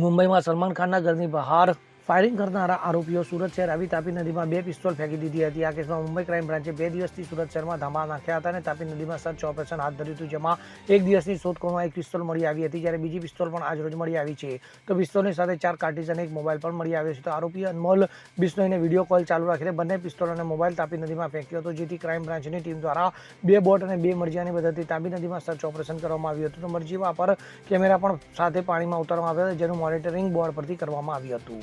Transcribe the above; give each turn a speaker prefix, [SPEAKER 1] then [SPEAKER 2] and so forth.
[SPEAKER 1] મુંબઈમાં સલમાન ખાનના ઘરની બહાર ફાયરિંગ કરનારા આરોપીઓ સુરત શહેર આવી તાપી નદીમાં બે પિસ્તોલ ફેંકી દીધી હતી. આ કેસમાં મુંબઈ ક્રાઇમ બ્રાન્ચે બે દિવસથી સુરત શહેરમાં ધામા નાખ્યા હતા અને તાપી નદીમાં સર્ચ ઓપરેશન હાથ ધર્યું હતું, જેમાં એક દિવસની શોધખોળમાં એક પિસ્તોલ મળી આવી હતી, જ્યારે બીજી પિસ્તોલ પણ આજરોજ મળી આવી છે. તો પિસ્તોલની સાથે ચાર કાર્ટીઝ અને એક મોબાઈલ પણ મળી આવ્યો છે. તો આરોપી અનમોલ બિશ્નોઈને વીડિયો કોલ ચાલુ રાખીને બંને પિસ્તોલ અને મોબાઈલ તાપી નદીમાં ફેંક્યો હતો, જેથી ક્રાઇમ બ્રાન્ચની ટીમ દ્વારા બે બોટ અને બે મરજીયાની મદદથી તાપી નદીમાં સર્ચ ઓપરેશન કરવામાં આવ્યું હતું. તો મરજીવા પર કેમેરા પણ સાથે પાણીમાં ઉતારવામાં આવ્યા હતા, જેનું મોનિટરિંગ બોર્ડ પરથી કરવામાં આવ્યું હતું.